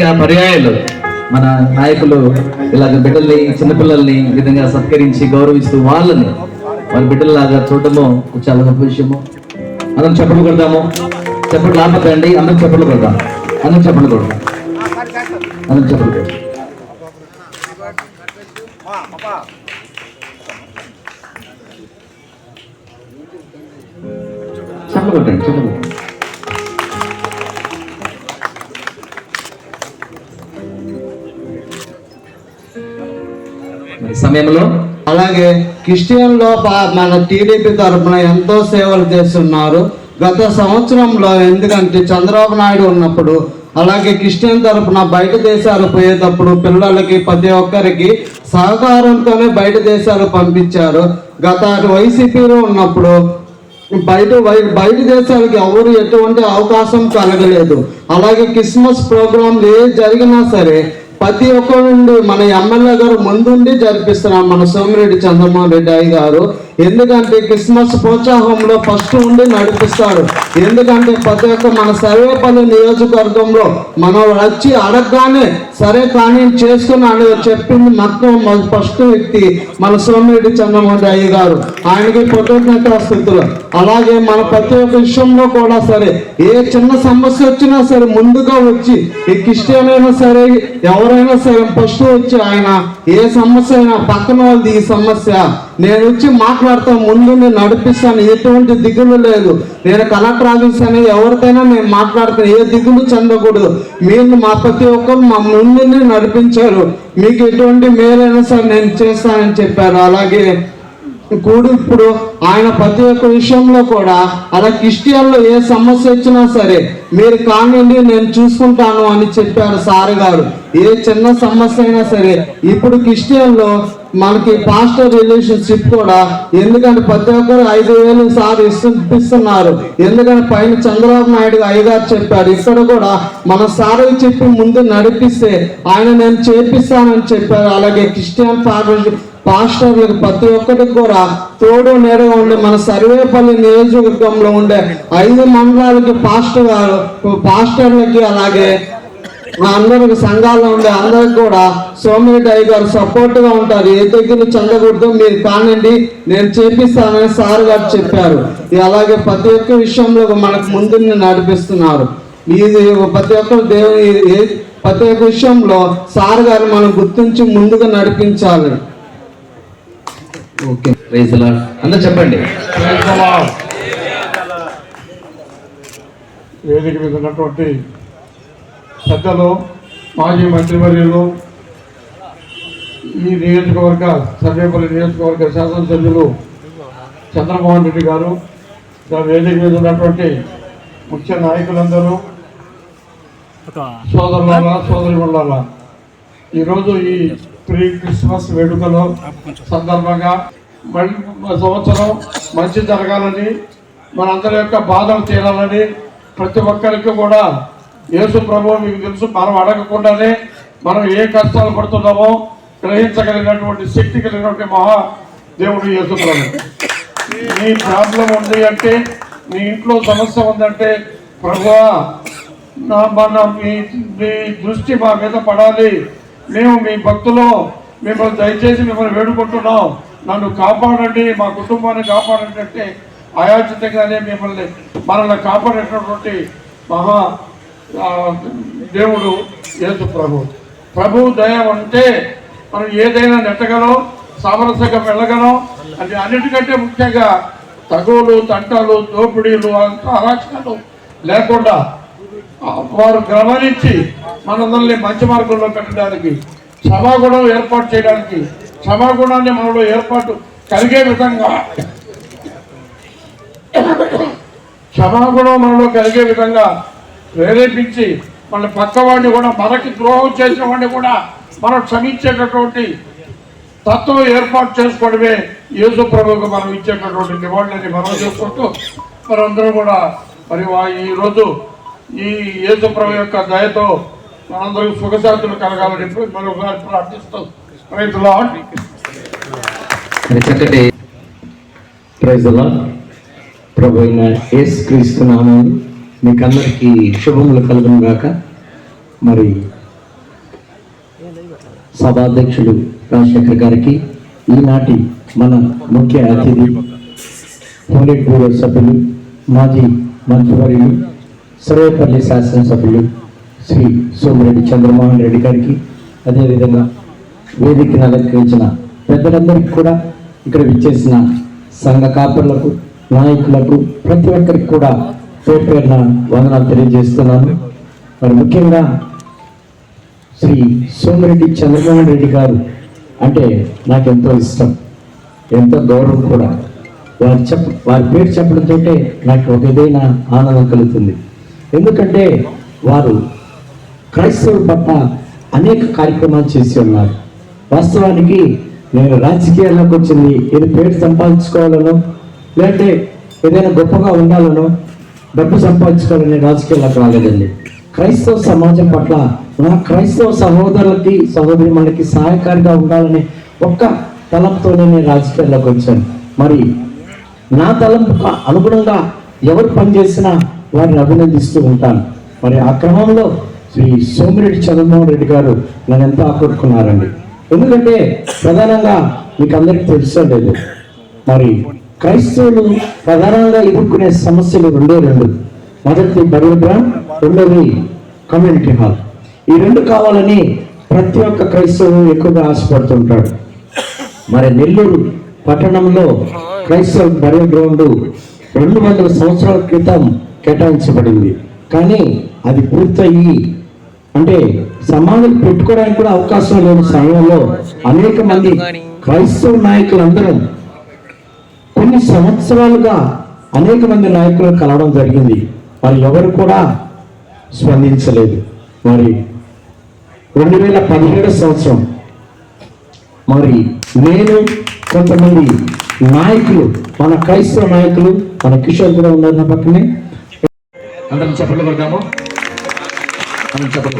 ఇంకా పర్యాయాలు మన నాయకులు ఇలాగ బిడ్డల్ని చిన్నపిల్లల్ని ఈ విధంగా సత్కరించి గౌరవిస్తూ వాళ్ళని వాళ్ళ బిడ్డల్లాగా చూడటము చాలా గొప్ప విషయము. అందరం చెప్పలు కొడదాము. చెప్పట్లు లాపకండి. అందరం చెప్పలు కొడదాం. అందరం చెప్పలు కొడదాం. అందరం చెప్పలు కొడదాం. చెప్పలు కొట్టండి చెప్పలు సమయంలో అలాగే క్రిస్టియన్లో మన టీడీపీ తరఫున ఎంతో సేవలు చేస్తున్నారు. గత సంవత్సరంలో ఎందుకంటే చంద్రబాబు నాయుడు ఉన్నప్పుడు అలాగే క్రిస్టియన్ తరఫున బయట దేశాలు పోయేటప్పుడు పిల్లలకి ప్రతి ఒక్కరికి సహకారంతోనే బయట దేశాలు పంపించారు. గత వైసీపీలో ఉన్నప్పుడు బయట బయట దేశాలకి ఎవరు ఎటువంటి అవకాశం కలగలేదు. అలాగే క్రిస్మస్ ప్రోగ్రాంలు ఏ జరిగినా సరే ప్రతి ఒక్కరు నుండి మన ఎమ్మెల్యే గారు ముందుండి జరిపిస్తున్నాం మన సోమిరెడ్డి చంద్రమోహన్ రెడ్డి అయ్య గారు ఎందుకంటే క్రిస్మస్ ప్రోత్సాహంలో ఫస్ట్ ఉండి నడిపిస్తారు. ఎందుకంటే ప్రతి ఒక్క మన సర్వేపల్లి నియోజకవర్గంలో మనం వచ్చి అడగగానే సరే కానీ చేస్తున్నాడు చెప్పింది మొత్తం ఫస్ట్ వ్యక్తి మన సోమిరెడ్డి చంద్రమోహన్ అయ్య గారు. ఆయనకి కృతజ్ఞత స్థితులు. అలాగే మన ప్రతి ఒక్క విషయంలో కూడా సరే ఏ చిన్న సమస్య వచ్చినా సరే ముందుగా వచ్చి ఈ క్రిస్టియన్ అయినా సరే ఎవరైనా సరే ఫస్ట్ వచ్చి ఆయన ఏ సమస్య అయినా పక్కన వాళ్ళది ఈ సమస్య. నేను వచ్చి మాట్లాడు ముందు నడిపిస్తాను. ఎటువంటి దిగులు లేదు. నేను కలెక్టర్ ఆఫీస్ అని ఎవరికైనా నేను మాట్లాడతాను. ఏ దిగులు చెందకూడదు. మీరు మా ప్రతి ఒక్కరు మా ముందు నడిపించారు. మీకు ఎటువంటి మేలైనా సరే నేను చేస్తానని చెప్పారు. అలాగే కూడి ఇప్పుడు ఆయన ప్రతి ఒక్క విషయంలో కూడా అలా క్రిస్టియన్లో ఏ సమస్య వచ్చినా సరే మీరు కానివ్వండి నేను చూసుకుంటాను అని చెప్పారు సార్ గారు. ఏ చిన్న సమస్య అయినా సరే ఇప్పుడు క్రిస్టియన్లో మనకి పాస్టర్ రిలేషన్షిప్ కూడా ఎందుకంటే ప్రతి ఒక్కరు ఐదు వేలు సార్ ఇస్తున్నారు. ఎందుకంటే పైన చంద్రబాబు నాయుడు అయ్యగారు చెప్పారు ఇక్కడ కూడా మన సార్ చెప్పి ముందు నడిపిస్తే ఆయన నేను చేపిస్తానని చెప్పారు. అలాగే క్రిస్టియన్ ఫార్మర్షిప్ పాస్టర్లకు ప్రతి ఒక్కరికి కూడా తోడు నేరుగా ఉండే మన సర్వేపల్లి నియోజకవర్గంలో ఉండే ఐదు మండలాలకి పాస్టర్ గారు పాస్టర్లకి అలాగే అందరికి సంఘాల్లో ఉండే అందరికి కూడా సోమిరెడ్డి అయ్య గారు సపోర్ట్గా ఉంటారు. ఏ దగ్గర చెందకూడదు మీరు కానండి నేను చేపిస్తానని సార్ గారు చెప్పారు. అలాగే ప్రతి ఒక్క విషయంలో మనకు ముందు నడిపిస్తున్నారు. ఇది ప్రతి ఒక్కరు దేవుని ప్రతి ఒక్క విషయంలో సార్ గారు మనం గుర్తించి ముందుగా నడిపించాలి. ఓకే ప్రైజ్ లార్డ్ అందరూ చెప్పండి. వేదిక మీద ఉన్నటువంటి పెద్దలు మాజీ మంత్రివర్యులు ఈ నియోజకవర్గ సర్వేపల్లి నియోజకవర్గ శాసనసభ్యులు చంద్రమోహన్ రెడ్డి గారు వేదిక మీద ఉన్నటువంటి ముఖ్య నాయకులందరూ సోదరులారా సోదరిమణులారా ఈరోజు ఈ ప్రీ క్రిస్మస్ వేడుకలో సందర్భంగా మళ్ళీ సంవత్సరం మంచి జరగాలని మనందరి యొక్క బాధలు తీరాలని ప్రతి ఒక్కరికి కూడా యేసు ప్రభు మీకు తెలుసు మనం అడగకుండానే మనం ఏ కష్టాలు పడుతున్నామో గ్రహించగలిగినటువంటి శక్తి కలిగినటువంటి మహా దేవుడు యేసు ప్రభు. నీ ప్రాబ్లం ఉంది అంటే నీ ఇంట్లో సమస్య ఉందంటే ప్రభువా నా మన మీ మీ దృష్టి మా మీద పడాలి. మేము మీ భక్తులు మిమ్మల్ని దయచేసి మిమ్మల్ని వేడుకుంటున్నాం. నన్ను కాపాడండి మా కుటుంబాన్ని కాపాడండి అంటే అయాచితంగానే మిమ్మల్ని మనల్ని కాపాడేటటువంటి మహా దేవుడు యేసు ప్రభు. ప్రభు దయ అంటే మనం ఏదైనా నెట్టగలం సామరస్యంగా వెళ్ళగలం అది అన్నిటికంటే ముఖ్యంగా తగువులు తంటాలు దోపిడీలు అంత అరాచకాలు లేకుండా వారు గమనించి మనందరినీ మంచి మార్గంలో పెట్టడానికి సభాగుణం ఏర్పాటు చేయడానికి సభాగుణాన్ని మనలో ఏర్పాటు కలిగే విధంగా సభాగుణం మనలో కలిగే విధంగా ప్రేరేపించి మన పక్కవాడిని కూడా మనకి ద్రోహం చేసిన వాడిని కూడా మనం క్షమించేటటువంటి తత్వం ఏర్పాటు చేసుకోవడమే యేసు ప్రభుకు మనం ఇచ్చేటటువంటి నివాళులని మనం చేసుకుంటూ మనందరం కూడా మరి వా- ఈ రోజు యేసు ప్రభు యొక్క దయతో మనందరూ సుఖశాంతులు కలగాలని మరొకసారి ప్రార్థిస్తూ. రైతులు మరి చక్కటి ప్రైజ్ అలా ప్రభు అయిన యేసు క్రీస్తు నామాన్ని మీకు అందరికీ శుభములు కలుగును గాక. మరి సభాధ్యక్షులు రాజశేఖర్ గారికి ఈనాటి మన ముఖ్య అతిథి పోలిట్ బ్యూరో సభ్యులు మాజీ మంత్రివర్యులు సర్వేపల్లి శాసనసభ్యులు శ్రీ సోమిరెడ్డి చంద్రమోహన్ రెడ్డి గారికి అదేవిధంగా వేదికను అలంకరించిన పెద్దలందరికీ కూడా ఇక్కడ విచ్చేసిన సంఘ కాపర్లకు నాయకులకు ప్రతి ఒక్కరికి కూడా పేరు పేరున వందనాలు తెలియజేస్తున్నాను. మరి ముఖ్యంగా శ్రీ సోమిరెడ్డి చంద్రమోహన్ రెడ్డి గారు అంటే నాకు ఎంతో ఇష్టం ఎంతో గౌరవం కూడా. వారు చెప్ప వారి పేరు చెప్పడంతో నాకు ఒక ఏదైనా ఆనందం కలుగుతుంది. ఎందుకంటే వారు క్రైస్తవుల పట్ల అనేక కార్యక్రమాలు చేసి ఉన్నారు. వాస్తవానికి నేను రాజకీయాల్లోకి వచ్చింది ఏది పేరు సంపాదించుకోవాలనో లేదంటే ఏదైనా గొప్పగా ఉండాలనో డబ్బు సంపాదించుకోవాలని రాజకీయాలకు రాలేదండి. క్రైస్తవ సమాజం పట్ల నా క్రైస్తవ సహోదరులకి సహోదరి మనకి సహాయకారిగా ఉండాలని ఒక్క తలంపుతోనే నేను రాజకీయాల్లోకి వచ్చాను. మరి నా తలంపుకు అనుగుణంగా ఎవరు పనిచేసినా వారిని అభినందిస్తూ ఉంటాను. మరి ఆ క్రమంలో శ్రీ సోమిరెడ్డి చంద్రమోహన్ రెడ్డి గారు నన్ను ఎంతో ఆకట్టుకున్నారండి. ఎందుకంటే ప్రధానంగా మీకు అందరికీ తెలుసో లేదు మరి క్రైస్తవులు ప్రధానంగా ఎదుర్కొనే సమస్యలు రెండే రెండు. మొదటిది బరువు గ్రామ్ రెండోది కమ్యూనిటీ హాల్. ఈ రెండు కావాలని ప్రతి ఒక్క క్రైస్తవుడు ఎక్కువగా ఆశపడుతుంటాడు మరి నెల్లూరు పట్టణంలో క్రైస్తవ బరియల్ గ్రౌండ్ రెండు వందల సంవత్సరాల క్రితం కేటాయించబడింది. కానీ అది పూర్తయి అంటే సమాధులు పెట్టుకోవడానికి కూడా అవకాశం లేని సమయంలో అనేక మంది క్రైస్తవ నాయకులందరూ కొన్ని సంవత్సరాలుగా అనేక మంది నాయకులను కలవడం జరిగింది. వారు ఎవరు కూడా స్పందించలేదు. మరి రెండు వేల పదిహేడు సంవత్సరం మరి నేను కొంతమంది నాయకులు మన క్రైస్తవ నాయకులు మన కిషోర్ కూడా ఉన్నారు నా పక్కనే. అందరం చెప్పలు కొడదాము అందరం చెప్పలు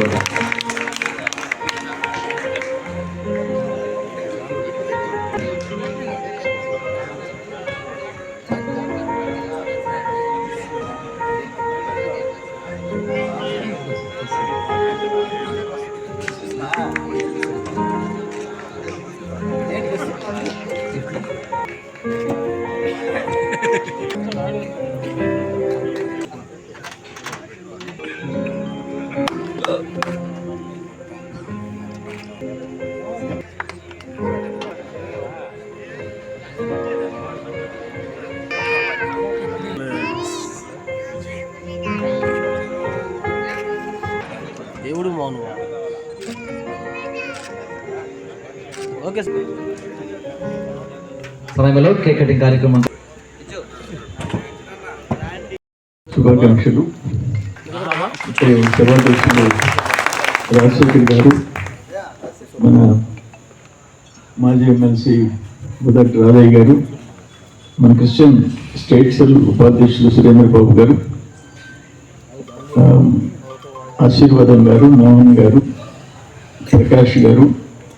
కొడదాం సమయంలో కేక్ కటింగ్ కార్యక్రమం. శుభాకాంక్షలు. సభాధ్యక్షులు రాజశేఖర్ గారు మన మాజీ ఎమ్మెల్సీ బుదట్ రాధయ్య గారు మన క్రిస్టియన్ స్టేట్ సెల్ ఉపాధ్యక్షులు సురేంద్ర బాబు గారు ఆశీర్వాదం గారు మోహన్ గారు ప్రకాష్ గారు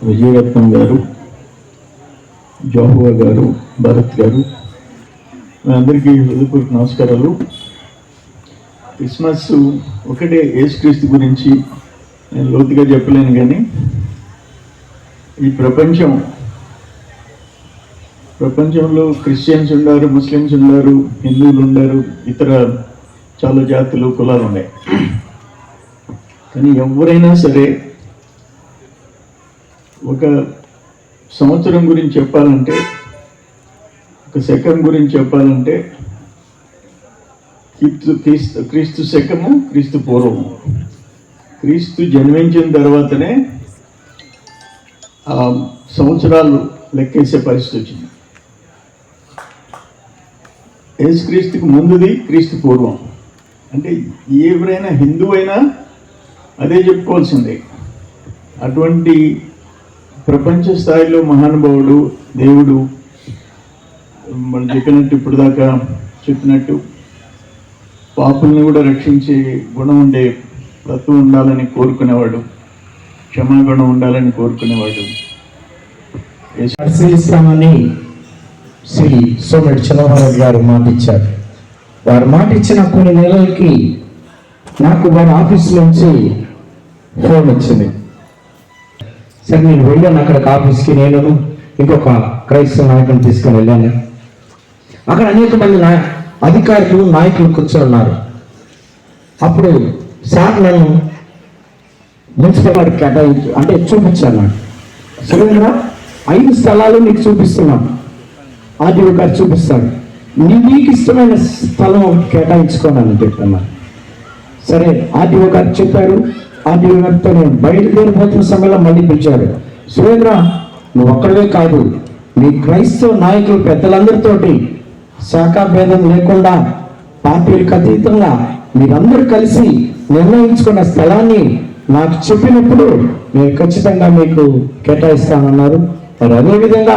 విజయరత్నం గారు జాహువా గారు భరత్ గారు మీ అందరికీ హృదయపూర్వక నమస్కారాలు. క్రిస్మస్ ఒకటే యేసుక్రీస్తు గురించి నేను లోతుగా చెప్పలేను కానీ ఈ ప్రపంచం ప్రపంచంలో క్రిస్టియన్స్ ఉన్నారు ముస్లిమ్స్ ఉన్నారు హిందువులు ఉన్నారు ఇతర చాలా జాతులు కులాలు ఉన్నాయి. కానీ ఎవరైనా సరే ఒక సంవత్సరం గురించి చెప్పాలంటే ఒక శకం గురించి చెప్పాలంటే క్రీస్తు క్రీస్తు క్రీస్తు శకము క్రీస్తు పూర్వము. క్రీస్తు జన్మించిన తర్వాతనే ఆ సంవత్సరాలు లెక్కేసే పరిస్థితి వచ్చింది. యేసుక్రీస్తుకు ముందుది క్రీస్తు పూర్వం. అంటే ఎవరైనా హిందువు అయినా అదే చెప్పుకోవాల్సిందే. అటువంటి ప్రపంచ స్థాయిలో మహానుభావుడు దేవుడు మనం చెప్పినట్టు ఇప్పుడు దాకా చెప్పినట్టు పాపుల్ని కూడా రక్షించే గుణం ఉండే తత్వం ఉండాలని కోరుకునేవాడు క్షమాగుణం ఉండాలని కోరుకునేవాడు. పరిశీలిస్తామని శ్రీ సోమెడి చంద్రబాబు గారు మాట ఇచ్చారు వారు మాట ఇచ్చిన కొన్ని నెలలకి నాకు వారి ఆఫీస్ నుంచి ఫోన్ వచ్చింది. సరే నేను వెళ్ళాను అక్కడికి ఆఫీస్కి నేను ఇంకొక క్రైస్తవ నాయకుని తీసుకుని వెళ్ళాను. అక్కడ అనేక మంది నాయ అధికారులు నాయకులు కూర్చొని ఉన్నారు అప్పుడు సార్ నన్ను మున్సిపల్ వాడికి కేటాయించు అంటే చూపించాను నాకు. ఐదు స్థలాలు నీకు చూపిస్తున్నాను. ఆర్డీఓ గారు చూపిస్తాడు నీ నీకు ఇష్టమైన స్థలం ఒకటి కేటాయించుకోనని చెప్పాను సరే ఆర్డీఓ గారు చెప్పారు ఆర్డీఓ గారితో నేను వెళ్ళిపోతున్న సమయంలో మళ్ళీ పిలిచాడు. సురేంద్ర నువ్వు ఒక్కడవే కాదు. మీ క్రైస్తవ నాయకులు పెద్దలందరితోటి శాఖా భేదం లేకుండా పార్టీలకు అతీతంగా మీరందరూ కలిసి నిర్ణయించుకున్న స్థలాన్ని నాకు చెప్పినప్పుడు నేను ఖచ్చితంగా మీకు కేటాయిస్తానన్నారు. మరి అదేవిధంగా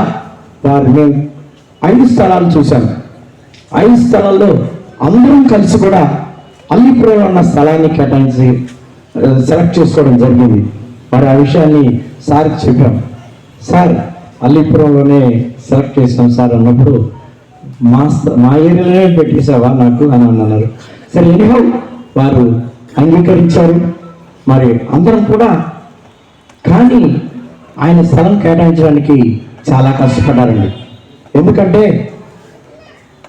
వారు నేను ఐదు స్థలాలు చూశాను ఐదు స్థలాల్లో అందరం కలిసి కూడా అల్లిపురంలో ఉన్న స్థలాన్ని కేటాయించి సెలెక్ట్ చేసుకోవడం జరిగింది. మరి ఆ విషయాన్ని సార్కి చెప్పాం. సార్ అల్లిపురంలోనే సెలెక్ట్ చేసాం సార్ అన్నప్పుడు మా మా ఏరియాలోనే పెట్టేసావా నాకు అని అన్నారు. సరే ఎనిహో వారు అంగీకరించారు. మరి అందరం కూడా కానీ ఆయన స్థలం కేటాయించడానికి చాలా కష్టపడ్డారండి. ఎందుకంటే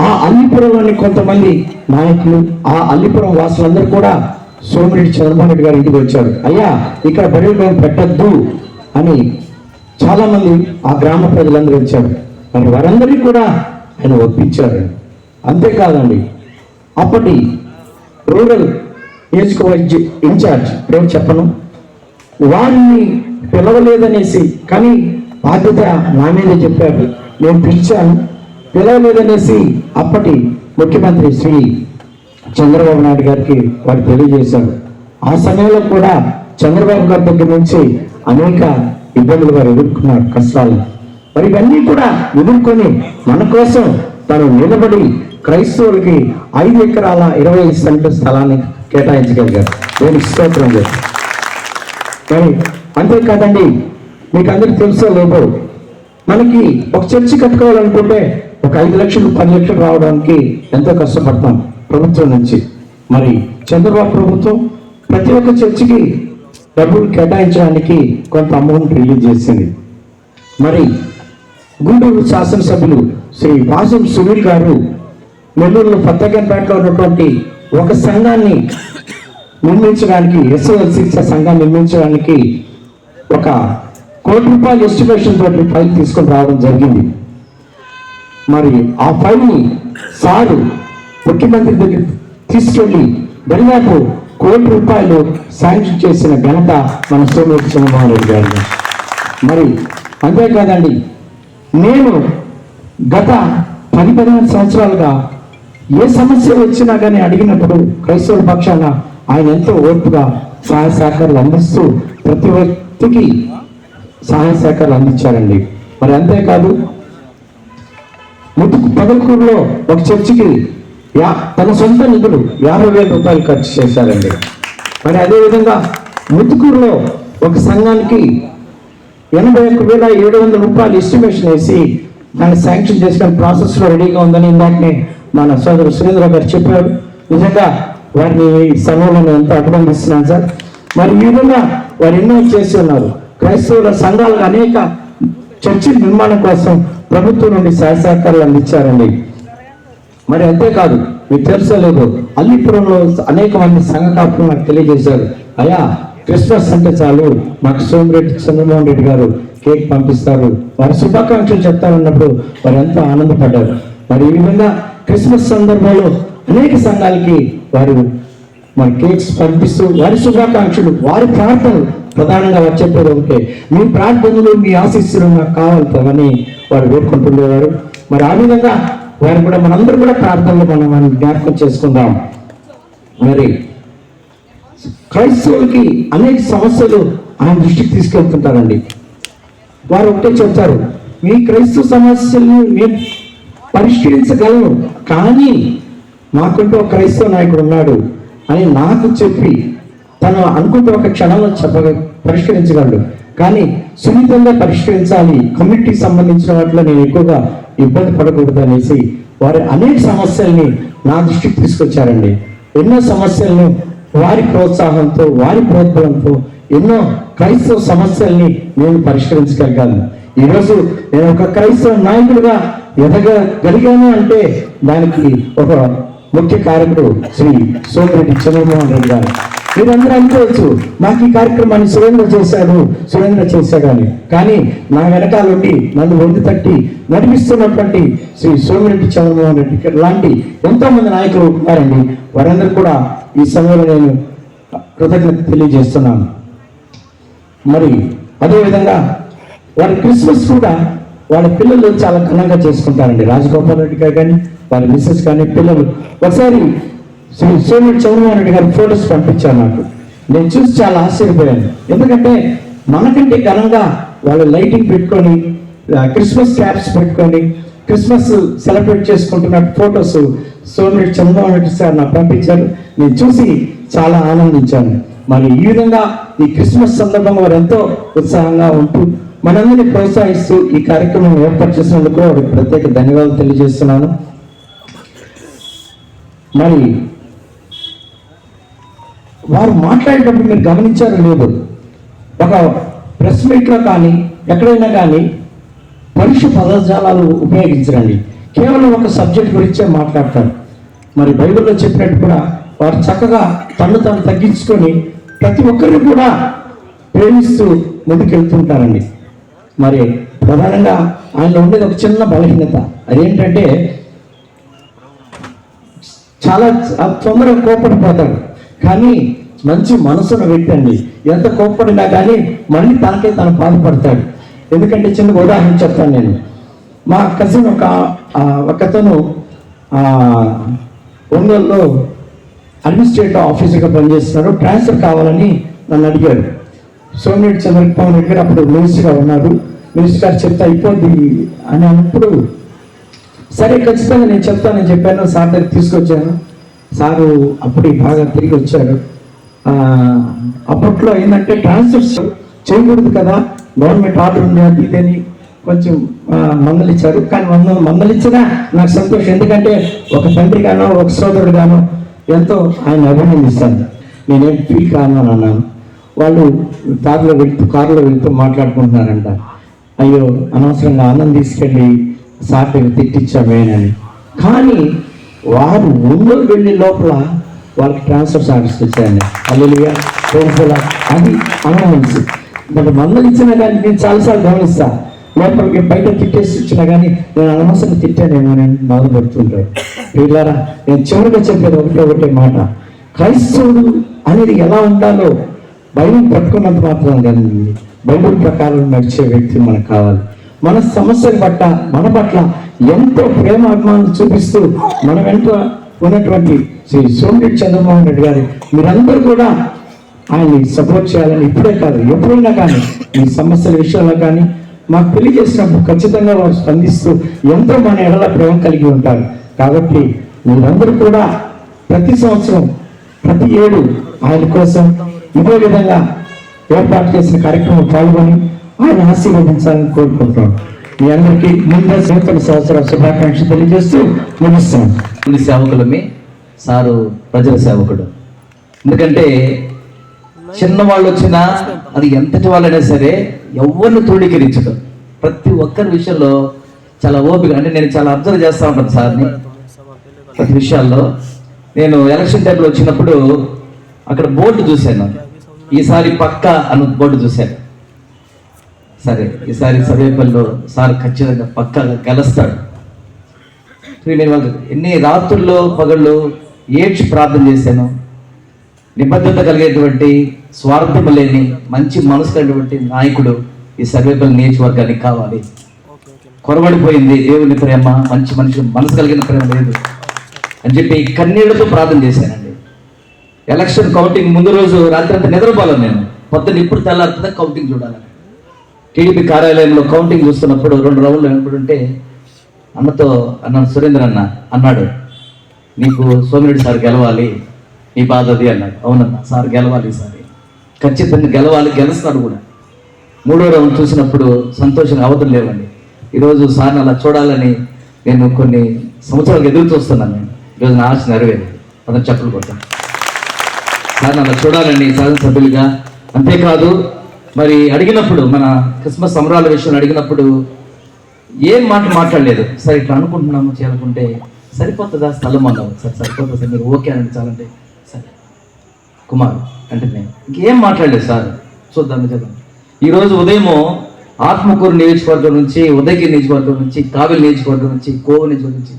ఆ అల్లిపురంలోని కొంతమంది నాయకులు ఆ అల్లిపురం వాసులందరూ కూడా సోమిరెడ్డి చంద్రబాబు రెడ్డి గారి ఇంటికి వచ్చారు అయ్యా ఇక్కడ బడులు మేము పెట్టద్దు అని చాలామంది ఆ గ్రామ ప్రజలందరూ వచ్చారు మరి వారందరికీ కూడా ఆయన ఒప్పించారు. అంతేకాదండి అప్పటి రూరల్ నియోజకవర్గ ఇన్ఛార్జ్ పేరు చెప్పను? వారిని పిలవలేదనేసి కానీ బాధ్యత నా మీద చెప్పారు. నేను పిలిచాను. పిలవలేదనేసి అప్పటి ముఖ్యమంత్రి శ్రీ చంద్రబాబు నాయుడు గారికి వారు తెలియజేశారు. ఆ సమయంలో కూడా చంద్రబాబు గారి దగ్గర నుంచి అనేక ఇబ్బందులు వారు ఎదుర్కొన్నారు కష్టాలు. మరి ఇవన్నీ కూడా ఎదుర్కొని మన కోసం తను నిలబడి క్రైస్తవులకి ఐదు ఎకరాల ఇరవై ఐదు సెంటర్ స్థలాన్ని కేటాయించగలిగారు. నేను స్తోత్రం చేస్తాను మరి అంతేకాదండి మీకు అందరికి తెలుసో లేదో మనకి ఒక చర్చి కట్టుకోవాలనుకుంటే ఒక ఐదు లక్షలు పది లక్షలు రావడానికి ఎంతో కష్టపడతాం. ప్రభుత్వం నుంచి. మరి చంద్రబాబు ప్రభుత్వం ప్రతి ఒక్క చర్చికి డబ్బులు కేటాయించడానికి కొంత అమౌంట్ రిలీజ్ చేసింది. మరి గుంటూరు శాసనసభ్యులు శ్రీ వాసం సునీల్ గారు నెల్లూరులో పత్తగంపేటలో ఉన్నటువంటి ఒక సంఘాన్ని నిర్మించడానికి ఎస్ఎల్సి సంఘాన్ని నిర్మించడానికి ఒక కోటి రూపాయల ఎస్టిమేషన్ తోటి ఫైల్ తీసుకొని రావడం జరిగింది. మరి ఆ ఫైల్ని సారు ముఖ్యమంత్రి దగ్గర తీసుకెళ్ళి దరిదాపు కోటి రూపాయలు శాంక్షన్ చేసిన ఘనత మన సోమేశ్వర చంద్రబాబు నాయుడు గారిని మరి అంతేకాదండి నేను గత పది పదిహేను సంవత్సరాలుగా ఏ సమస్య వచ్చినా కానీ అడిగినప్పుడు క్రైస్తవుల పక్షాన ఆయన ఎంతో ఓర్పుగా సహాయ సహకారాలు అందిస్తూ ప్రతి వ్యక్తికి సహాయ సహకారాలు అందించారండి. మరి అంతేకాదు ముతుకు పదకూరులో ఒక చర్చికి యా తన సొంత నిధులు యాభై వేల రూపాయలు ఖర్చు చేశారండి. మరి అదేవిధంగా ముతుకూరులో ఒక సంఘానికి ఎనభై ఒక్క వేల ఏడు వందల రూపాయలు ఎస్టిమేషన్ వేసి దాన్ని శాంక్షన్ చేసిన ప్రాసెస్లో రెడీగా ఉందని ఇందాకనే మన సోదరు సురేంద్ర గారు చెప్పారు. నిజంగా వారిని సమూహంలో నేను ఎంతో అభినందిస్తున్నాను సార్. మరి ఈ విధంగా వారు ఎన్నో చేసి ఉన్నారు. క్రైస్తవుల సంఘాలకు అనేక చర్చి నిర్మాణం కోసం ప్రభుత్వం నుండి సహాయ సహకారాలు అందించారండి. మరి అంతేకాదు మీకు తెలుసో లేదు అల్లిపురంలో అనేక మంది సంఘ కాపులు నాకు తెలియజేశారు. అయ్యా క్రిస్మస్ అంటే చాలు మాకు సోమిరెడ్డి చంద్రమోహన్ రెడ్డి గారు కేక్ పంపిస్తారు. వారి శుభాకాంక్షలు చెప్తారన్నప్పుడు వారు ఎంతో ఆనందపడ్డారు. మరి ఈ విధంగా క్రిస్మస్ సందర్భంలో అనేక సంఘాలకి వారు మరి కేక్స్ పంపిస్తూ వారి శుభాకాంక్షలు వారి ప్రార్థనలు ప్రధానంగా వారు చెప్పేది ఒకటే. మీ ప్రార్థనలు మీ ఆశీస్సులు నాకు కావాలని వారు వేడుకుంటుండేవారు. మరి ఆ విధంగా వారు కూడా మనందరూ కూడా ప్రార్థనలు మనం మనం జ్ఞాపకం చేసుకుందాం. మరి క్రైస్తవులకి అనేక సమస్యలు ఆయన దృష్టికి తీసుకెళ్తుంటారండి. వారు ఒకటే చెప్తారు మీ క్రైస్తవ సమస్యల్ని మేము పరిష్కరించగలను కానీ మాకుంటూ ఒక క్రైస్తవ నాయకుడు ఉన్నాడు అని నాకు చెప్పి తను అనుకుంటూ ఒక క్షణంలో చెప్ప పరిష్కరించగలడు. కానీ సున్నితంగా పరిష్కరించాలి. కమ్యూనిటీకి సంబంధించిన వాటిలో నేను ఎక్కువగా ఇబ్బంది పడకూడదు అనేసి వారి అనేక సమస్యల్ని నా దృష్టికి తీసుకొచ్చారండి. ఎన్నో సమస్యలను వారి ప్రోత్సాహంతో వారి ప్రోద్బలంతో ఎన్నో క్రైస్తవ సమస్యల్ని నేను పరిష్కరించగలిగాను. ఈరోజు నేను ఒక క్రైస్తవ నాయకుడిగా ఎదగలిగాను అంటే దానికి ఒక ముఖ్య కారకుడు శ్రీ సోమిరెడ్డి చంద్రమోహన్ రెడ్డి గారు. మీరందరూ అనుకోవచ్చు నాకు ఈ కార్యక్రమాన్ని సురేంద్ర చేశాడు సురేంద్ర చేశాడు అని కానీ నా వెనకాల ఉండి నన్ను ఒండి తట్టి నడిపిస్తున్నటువంటి శ్రీ సోమిరెడ్డి చంద్రమోహన్ రెడ్డి లాంటి ఎంతో మంది నాయకులు ఉన్నారండి. వారందరూ కూడా ఈ సమయంలో నేను కృతజ్ఞత తెలియజేస్తున్నాను. మరి అదేవిధంగా వారి క్రిస్మస్ కూడా వాళ్ళ పిల్లలు చాలా ఘనంగా చేసుకుంటారండి. రాజగోపాల్ రెడ్డి గారు కానీ వాళ్ళ మిస్సెస్ కానీ పిల్లలు. ఒకసారి శ్రీ సోమిరెడ్డి చంద్రమోహన్ రెడ్డి గారి ఫొటోస్ పంపించారు నాకు. నేను చూసి చాలా ఆశ్చర్యపోయాను. ఎందుకంటే మనకంటే ఘనంగా వాళ్ళు లైటింగ్ పెట్టుకొని క్రిస్మస్ క్యాప్స్ పెట్టుకొని క్రిస్మస్ సెలబ్రేట్ చేసుకుంటున్న ఫొటోస్ సోమరెడ్డి చంద్రబాబు సార్ నాకు పంపించారు. నేను చూసి చాలా ఆనందించాను. మరి ఈ విధంగా ఈ క్రిస్మస్ సందర్భంగా వారు ఎంతో ఉత్సాహంగా ఉంటూ మనందరినీ ప్రోత్సహిస్తూ ఈ కార్యక్రమం ఏర్పాటు చేసినందుకు వారికి ప్రత్యేక ధన్యవాదాలు తెలియజేస్తున్నాను. మరి వారు మాట్లాడేటప్పుడు మీరు గమనించారు లేదు ఒక ప్రెస్ మీట్లో కానీ ఎక్కడైనా కానీ పరుష పదజాలాలు ఉపయోగించరండి. కేవలం ఒక సబ్జెక్ట్ గురించే మాట్లాడతారు. మరి బైబిల్లో చెప్పినట్టు కూడా వారు చక్కగా తను తను తగ్గించుకొని ప్రతి ఒక్కరిని కూడా ప్రేమిస్తూ ముందుకెళ్తుంటారండి. మరి ప్రధానంగా ఆయనలో ఉండేది ఒక చిన్న బలహీనత. అదేంటంటే చాలా తొందరగా కోపడిపోతాడు కానీ మంచి మనసును పెట్టండి ఎంత కోపడినా కానీ మళ్ళీ తనకే తను బాధపడతాడు. ఎందుకంటే చిన్న ఉదాహరణ చెప్తాను నేను. మా కజిన్ ఒక ఒకతను ఒంగోలులో అడ్మినిస్ట్రేటివ్ ఆఫీసర్గా పనిచేస్తున్నాడు. ట్రాన్స్ఫర్ కావాలని నన్ను అడిగాడు. సోమిరెడ్డి చంద్రబాబు రెడ్డి గారు అప్పుడు మినిస్టర్గా ఉన్నారు మినిస్టర్ గారు చెప్తా అయిపోద్ది అని అన్నప్పుడు సరే ఖచ్చితంగా నేను చెప్తానని చెప్పాను. సార్ దగ్గర తీసుకొచ్చాను. సారు అప్పుడు బాగా తిరిగి వచ్చాడు అప్పట్లో ఏంటంటే ట్రాన్స్ఫర్స్ చేయకూడదు కదా. గవర్నమెంట్ ఆర్డర్ ఉంది అది ఇదని కొంచెం ఆ, మందలిచ్చారు. కానీ మంద మందలిచ్చినా నాకు సంతోషం. ఎందుకంటే ఒక తండ్రి గానో ఒక సోదరుడు గానో ఎంతో ఆయన అభినందిస్తాను నేనేం ఫీల్ కాను అని అన్నాను. వాళ్ళు కారులో వెళ్తూ కారులో వెళ్తూ మాట్లాడుకుంటున్నారంట. అయ్యో అనవసరంగా ఆనందం తీసుకెళ్ళి సార్ దగ్గర తిట్టించామేనని కానీ వారు ముందుకు వెళ్ళే లోపల వాళ్ళకి ట్రాన్స్ఫర్ ఆర్డర్స్ వచ్చాయండి అల్లుగా అది అనుమానించి మరి మందలు ఇచ్చినా కానీ నేను చాలాసార్లు గమనిస్తా. లోపలికి బయట తిట్టేసి ఇచ్చినా కానీ నేను అనవసరంగా తిట్టానేమో అని బాధపడుతుంటారు వీళ్ళారా నేను చివరిగా చెప్పేది ఒకటే ఒకటే మాట. క్రైస్తవుడు అనేది ఎలా ఉండాలో బైబిల్ పట్టుకున్నంత మాత్రం కానీ బైబిల్ ప్రకారం నడిచే వ్యక్తి మనకు కావాలి. మన సమస్యల పట్ల మన పట్ల ఎంతో ప్రేమ అభిమానం చూపిస్తూ మన వెంట ఉన్నటువంటి శ్రీ సోమిరెడ్డి చంద్రమోహన్ రెడ్డి గారు మీరందరూ కూడా ఆయన్ని సపోర్ట్ చేయాలని ఇప్పుడే కాదు ఎప్పుడైనా కానీ ఈ సమస్యల విషయంలో కానీ మాకు తెలియజేసినప్పుడు ఖచ్చితంగా వారు స్పందిస్తూ ఎంతో మన ఎడల ప్రేమ కలిగి ఉంటారు. కాబట్టి మీరందరూ కూడా ప్రతి సంవత్సరం ప్రతి ఏడు ఆయన కోసం ఇదే విధంగా ఏర్పాటు చేసిన కార్యక్రమం పాల్గొని ఆయన ఆశీర్వదించాలని కోరుకుంటున్నాను మీ అందరికీ ముందు నూతన సంవత్సరం శుభాకాంక్షలు తెలియజేస్తూ ముగిస్తాను. సేవకులమే సారు ప్రజల సేవకుడు. ఎందుకంటే చిన్నవాళ్ళు వచ్చినా అది ఎంతటి వాళ్ళైనా సరే ఎవరిని తృణీకరించడం. ప్రతి ఒక్కరి విషయంలో చాలా ఓపిక అంటే నేను చాలా అబ్జర్వ్ చేస్తూ ఉంటాను సార్ని. ప్రతి విషయాల్లో నేను ఎలక్షన్ టైంలో వచ్చినప్పుడు అక్కడ బోర్డు చూశాను. ఈసారి పక్క అన్న బోర్డు చూశాను. సరే ఈసారి సమీపంలో సార్ ఖచ్చితంగా పక్కగా గెలుస్తాడు. ఎన్ని రాత్రుల్లో పగళ్ళు ఏడ్చి ప్రార్థన చేశాను. నిబద్ధత కలిగేటువంటి స్వార్థం లేని మంచి మనసు కలిగినటువంటి నాయకుడు ఈ సర్వేపల్లి నియోజకవర్గానికి కావాలి. కొరబడిపోయింది దేవుని ప్రేమ మంచి మనిషి మనసు కలిగిన ప్రేమ లేదు. అని చెప్పి కన్నీళ్ళతో ప్రార్థన చేశానండి. ఎలక్షన్ కౌంటింగ్ ముందు రోజు రాత్రి అంతా నిద్రపోలేను నేను. పొద్దున్న ఇప్పుడు తెల్లారుతుందా కౌంటింగ్ చూడాలని టీడీపీ కార్యాలయంలో కౌంటింగ్ చూస్తున్నప్పుడు రెండు రౌండ్లు వెనపడుంటే అన్నతో అన్నాడు సురేంద్ర అన్న అన్నాడు నీకు సోమిరెడ్డి సార్ గెలవాలి నీ బాధ అది అన్నాడు. అవునన్నా సార్ గెలవాలి సార్. ఖచ్చితంగా గెలవాలి గెలుస్తాడు కూడా. మూడో రౌండ్ చూసినప్పుడు సంతోషంగా అవతలు లేవండి. ఈరోజు సార్ని అలా చూడాలని నేను కొన్ని సంవత్సరాలకు ఎదురు చూస్తున్నాను నేను. ఈరోజు నా ఆశ నెరవేరు అతను చెప్పులు కొట్టాను సార్ని అలా చూడాలని శాసనసభ్యులుగా అంతేకాదు మరి అడిగినప్పుడు మన క్రిస్మస్ సంబరాల విషయంలో అడిగినప్పుడు ఏం మాట మాట్లాడలేదు. సరే ఇట్లా అనుకుంటున్నాము చేయాలనుకుంటే సరిపోతుందా? స్థలం అన్నావు సరే సరిపోతుంది సార్ మీరు ఓకే అని చాలంటే సరే. కుమార్ అంటే నేను ఇంకేం మాట్లాడలేదు సార్. చూద్దాం చూద్దాం. ఈరోజు ఉదయము ఆత్మకూరు నియోజకవర్గం నుంచి ఉదయగిరి నియోజకవర్గం నుంచి కావిలి నియోజకవర్గం నుంచి కోవ నియోజకవర్గం నుంచి.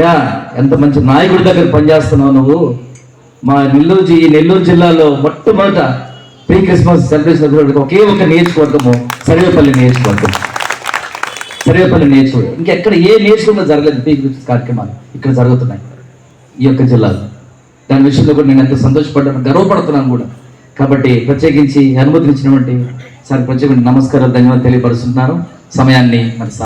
యా ఎంత మంచి నాయకుడి దగ్గర పనిచేస్తున్నావు నువ్వు. మా నెల్లూరు ఈ నెల్లూరు జిల్లాలో మొట్టమొదట ప్రీ క్రిస్మస్ సెలబ్రేషన్ ఒకే ఒక నియోజకవర్గము సర్వేపల్లి నియోజకవర్గం సర్వేపల్లి నియోజకవర్గం ఇంకెక్కడ ఏ నియోజకవర్గంలో జరగలేదు ప్రీ క్రిస్మస్ కార్యక్రమాలు ఇక్కడ జరుగుతున్నాయి ఈ యొక్క జిల్లాలో. దాని విషయంలో కూడా నేను ఎంతో సంతోషపడ్డాను గర్వపడుతున్నాను కూడా. కాబట్టి ప్రత్యేకించి అనుమతించినటువంటి సార్ ప్రత్యేక నమస్కారాలు ధన్యవాదాలు తెలియపరుస్తున్నాను. సమయాన్ని మరి సార్